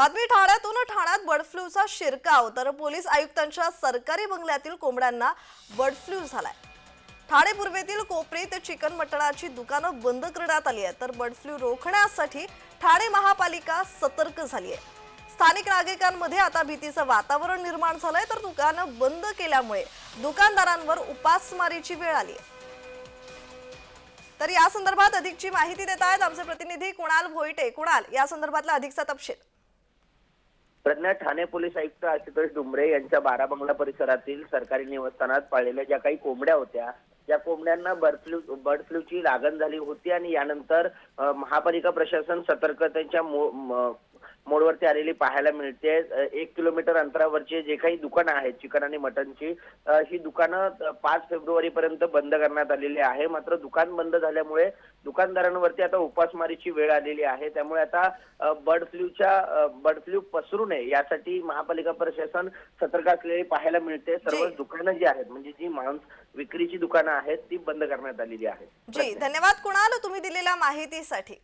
बातमी ठाण्यातून ठाण्यात बर्ड फ्लूचा शिरकाव तर पोलीस आयुक्तांच्या सरकारी बंगल्यातील कोंबड्यांना बर्ड फ्लू झालाय. ठाणे पूर्वेतील कोपरीत चिकन मटणाची दुकानं बंद करण्यात आली आहे तर बर्ड फ्लू रोखण्यासाठी ठाणे महापालिका सतर्क झाली आहे स्थानिक नागरिकांमध्ये आता भीतीचं वातावरण निर्माण झालंय तर दुकानं बंद केल्यामुळे दुकानदारांवर उपासमारीची वेळ आली आहे तर या संदर्भात अधिकची माहिती देत आहेत आमचे प्रतिनिधी कुणाल भोईटे. कुणाल या संदर्भातला अधिकचा तपशील. प्रज्ञा ठाणे पोलीस आयुक्त आशुतोष डुमरे यांच्या बाराबंगला परिसरातील सरकारी निवासस्थानात पाळलेल्या ज्या काही कोंबड्या होत्या त्या कोंबड्यांना बर्ड फ्लू बर्ड फ्लूची लागण झाली होती आणि यानंतर महापालिका प्रशासन सतर्कतेच्या मोडवरती आलेली पाहायला मिळते. एक किलोमीटर अंतरावरचे जे काही दुकानं आहेत चिकन आणि मटनची ही दुकानं पाच फेब्रुवारी पर्यंत बंद करण्यात आलेली आहे. मात्र दुकान बंद झाल्यामुळे दुकानदारांवरती आता उपासमारीची वेळ आलेली आहे. त्यामुळे आता बर्ड फ्लूच्या बर्ड फ्लू पसरू नये यासाठी महापालिका प्रशासन सतर्क असलेली पाहायला मिळते. सर्व. दुकानं जी आहेत म्हणजे जी मांस विक्रीची दुकानं आहेत ती बंद करण्यात आलेली आहेत. जी. धन्यवाद. कुणाल तुम्ही दिलेल्या माहितीसाठी?